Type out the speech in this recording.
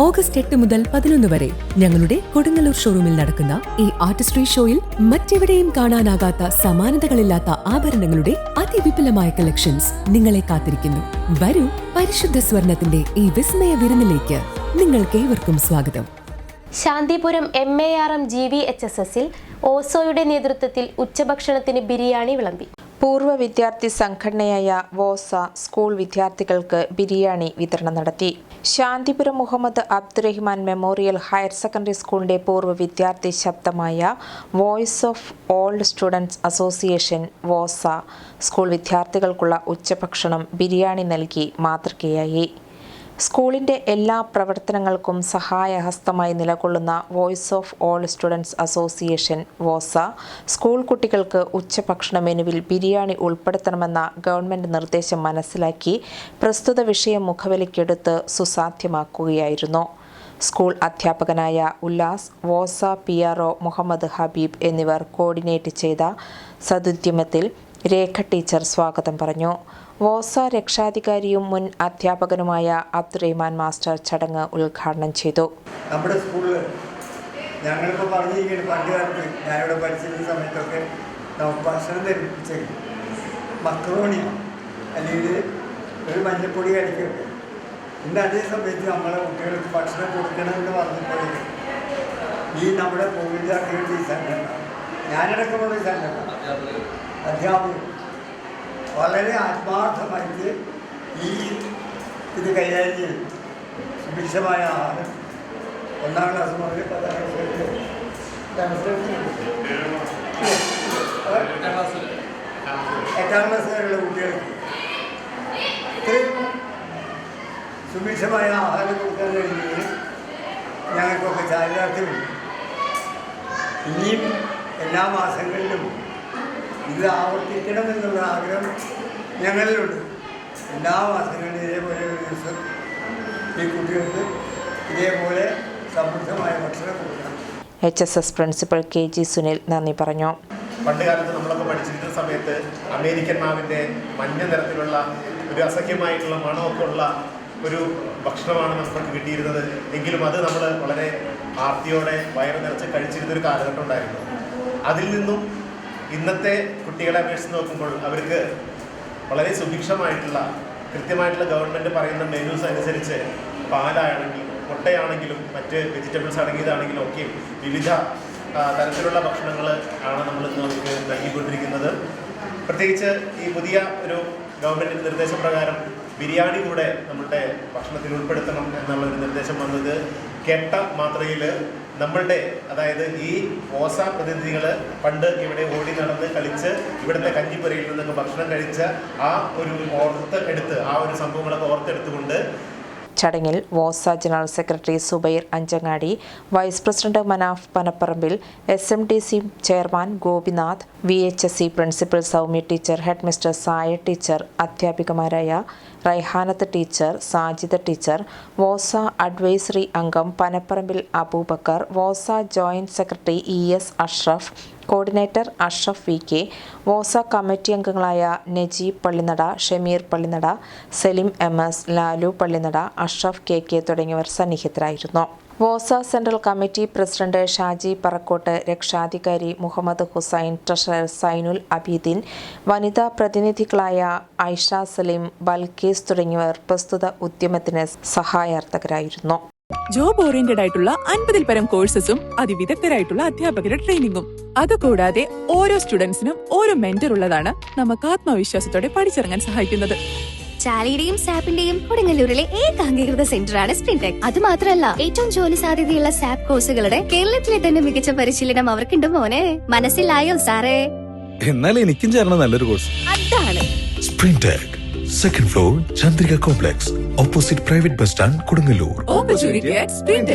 August എട്ട് മുതൽ പതിനൊന്ന് വരെ ഞങ്ങളുടെ കൊടുങ്ങല്ലൂർ ഷോറൂമിൽ നടക്കുന്ന ഈ ആർട്ടിസ്ട്രി ഷോയിൽ മറ്റെവിടെയും കാണാനാകാത്ത സമാനതകളില്ലാത്ത ആഭരണങ്ങളുടെ അതിവിപുലമായ കളക്ഷൻസ് നിങ്ങളെ കാത്തിരിക്കുന്നു. വരൂ പരിശുദ്ധ സ്വർണത്തിന്റെ ഈ വിസ്മയ വിരുന്നിലേക്ക് നിങ്ങൾക്ക് ഏവർക്കും സ്വാഗതം. Shanthipuram M A R M G V H S എസിൽ ഓസോയുടെ നേതൃത്വത്തിൽ ഉച്ചഭക്ഷണത്തിന് ബിരിയാണി വിളമ്പി. പൂർവ വിദ്യാർത്ഥി സംഘടനയായ വോസ സ്കൂൾ വിദ്യാർത്ഥികൾക്ക് ബിരിയാണി വിതരണം നടത്തി. Shanthipuram Muhammad Abdurahman memorial higher secondary സ്കൂളിന്റെ പൂർവ വിദ്യാർത്ഥി ശബ്ദമായ voice of old students association VOSA school വിദ്യാർത്ഥികൾക്കുള്ള ഉച്ചഭക്ഷണം ബിരിയാണി നൽകി മാതൃകയായി. സ്കൂളിന്റെ എല്ലാ പ്രവർത്തനങ്ങൾക്കും സഹായഹസ്തമായി നിലകൊള്ളുന്ന voice of all students association VOSA school കുട്ടികൾക്ക് ഉച്ചഭക്ഷണ മെനുവിൽ ബിരിയാണി ഉൾപ്പെടുത്തണമെന്ന ഗവൺമെന്റ് നിർദ്ദേശം മനസ്സിലാക്കി പ്രസ്തുത വിഷയം മുഖവിലയ്ക്കെടുത്ത് സുസാധ്യമാക്കുകയായിരുന്നു. സ്കൂൾ അധ്യാപകനായ Ullas VOSA P R O Muhammad Habeeb എന്നിവർ കോർഡിനേറ്റ് ചെയ്ത സതുദ്യമത്തിൽ രേഖ ടീച്ചർ സ്വാഗതം പറഞ്ഞു. വോസ രക്ഷാധികാരിയും മുൻ അധ്യാപകനുമായ അബ്ദുറഹ്മാൻ മാസ്റ്റർ ചടങ്ങ് ഉദ്ഘാടനം ചെയ്തു. നമ്മുടെ സ്കൂളിൽ ഞങ്ങളിപ്പോൾ പറഞ്ഞിരിക്കുന്നത് പണ്ട് കാലത്ത് ഞാനിവിടെ പഠിച്ചിരുന്ന സമയത്തൊക്കെ നമുക്ക് ഭക്ഷണം ധരിപ്പിച്ചത് മക്രോണിയോ അല്ലെങ്കിൽ ഒരു മഞ്ഞപ്പൊടി കഴിക്കൊക്കെ ഇന്ന് അതേ സമയത്ത് നമ്മളെ കുട്ടികൾക്ക് ഭക്ഷണം കൊടുക്കണമെന്ന് പറഞ്ഞപ്പോൾ ഈ നമ്മുടെ കോവിഡ് ഈ സംഘടന ഞാനടക്കമുള്ള സംഘടന അധ്യാപകർ വളരെ ആത്മാർത്ഥമായിട്ട് ഈ ഇത് കൈകാര്യം ചെയ്തു. സുഭിക്ഷമായ ആഹാരം. ഒന്നാം ക്ലാസ് മുതൽ പത്താം ക്ലാസ് വരെ. എട്ടാം ക്ലാസ് വരെയുള്ള കുട്ടികൾക്ക് ഇത്രയും സുഭിക്ഷമായ ആഹാരം കൊടുക്കാൻ കഴിഞ്ഞതിൽ ഞങ്ങൾക്കൊക്കെ ചാരിതാർത്ഥ്യമുണ്ട്. ഇനിയും എല്ലാ മാസങ്ങളിലും ഇത് ആവർത്തിക്കണമെന്നുള്ള ആഗ്രഹം ഞങ്ങളിലുണ്ട്. എല്ലാ മാസങ്ങളിലും ഇതേപോലെ ഒരു ദിവസം ഈ കുട്ടികൾക്ക് ഇതേപോലെ സമൃദ്ധമായ ഭക്ഷണം കൊടുക്കണം. H S S principal K G Sunil നന്ദി പറഞ്ഞു. പണ്ട് കാലത്ത് നമ്മളൊക്കെ പഠിച്ചിരുന്ന സമയത്ത് അമേരിക്കൻ മാവിന്റെ മഞ്ഞ നിറത്തിലുള്ള ഒരു അസഖ്യമായിട്ടുള്ള മണമൊക്കെ ഉള്ള ഒരു ഭക്ഷണമാണ് നമുക്ക് കിട്ടിയിരുന്നത്. എങ്കിലും അത് നമ്മൾ വളരെ ആർത്തിയോടെ വയറ് നിറച്ച് കഴിച്ചിരുന്നൊരു കാലഘട്ടം ഉണ്ടായിരുന്നു. അതിൽ നിന്നും ഇന്നത്തെ കുട്ടികളെ അപേക്ഷിച്ച് നോക്കുമ്പോൾ അവർക്ക് വളരെ സുഭിക്ഷമായിട്ടുള്ള കൃത്യമായിട്ടുള്ള ഗവൺമെന്റ് പറയുന്ന മെനൂസ് അനുസരിച്ച് പാലാണെങ്കിലും മുട്ടയാണെങ്കിലും മറ്റ് വെജിറ്റബിൾസ് അടങ്ങിയതാണെങ്കിലും ഒക്കെ വിവിധ തരത്തിലുള്ള ഭക്ഷണങ്ങൾ ആണ് നമ്മൾ ഇന്ന് നമുക്ക് നൽകിക്കൊണ്ടിരിക്കുന്നത്. പ്രത്യേകിച്ച് ഈ പുതിയ ഒരു ഗവൺമെന്റ് നിർദ്ദേശപ്രകാരം ബിരിയാണി കൂടെ നമ്മുടെ ഭക്ഷണത്തിൽ ഉൾപ്പെടുത്തണം എന്നുള്ള ഒരു നിർദ്ദേശം വന്നത് കെട്ട മാത്രയിൽ നമ്മളുടെ അതായത് ഈ ഓസ പ്രതിനിധികൾ പണ്ട് ഇവിടെ ഓടി നടന്ന് കളിച്ച് ഇവിടുത്തെ കഞ്ഞിപ്പുരയിൽ നിന്നൊക്കെ ഭക്ഷണം കഴിച്ച ആ ഒരു ഓർത്ത് എടുത്ത് ആ ഒരു സംഭവങ്ങളൊക്കെ ഓർത്തെടുത്തുകൊണ്ട് ചടങ്ങിൽ VOSA general secretary Subair Anchangadi vice president Manaf Panaparambil S M T C chairman Gopinath V H S C principal Soumya teacher head mistress Saya teacher അധ്യാപികമാരായ Raihanath teacher Sajida teacher VOSA advisory അംഗം Panaparambil Aboobacker VOSA joint secretary E S Ashraf coordinator Ashraf V K VOSA committee അംഗങ്ങളായ Najeeb Pallinada Shameer Pallinada Salim M S Lalu Pallinada Ashraf K K തുടങ്ങിയവർ സന്നിഹിതരായിരുന്നു. VOSA central committee president Shaji Parakkot രക്ഷാധികാരി Muhammad Hussain treasurer Zainul Abideen വനിതാ പ്രതിനിധികളായ ഐഷ സലീം ബൽക്കീസ് തുടങ്ങിയവർ പ്രസ്തുത ഉദ്യമത്തിന് സഹായാർത്ഥകരായിരുന്നു. Job oriented ആയിട്ടുള്ള അൻപതിൽ പരം കോഴ്സസും അതിവിദഗ്ധരായിട്ടുള്ള അധ്യാപകരുടെ ട്രെയിനിങ്ങും അതുകൂടാതെ ഓരോ സ്റ്റുഡൻസിനും ഓരോ മെന്റർ ഉള്ളതാണ് നമുക്ക് ആത്മവിശ്വാസത്തോടെ പഠിച്ചിറങ്ങാൻ സഹായിക്കുന്നത്. ചാലിയുടെയും സാപ്പിന്റെയും കൊടുങ്ങല്ലൂരിലെ ഏക അംഗീകൃത സെന്ററാണ് സ്പ്രിൻടെക് അത് മാത്രമല്ല ഏറ്റവും ജോലി സാധ്യതയുള്ള സാപ്പ് കോഴ്സുകളുടെ കേരളത്തിലെ തന്നെ മികച്ച പരിശീലനം അവർക്കുണ്ട് മോനെ. മനസ്സിലായോ സാറേ? എന്നാൽ എനിക്കും ചേർന്ന നല്ലൊരു കോഴ്സ് അതാണ്. Sprintech second floor Chandrika Chandrika Bus stand, Kodungalur. Opportunity at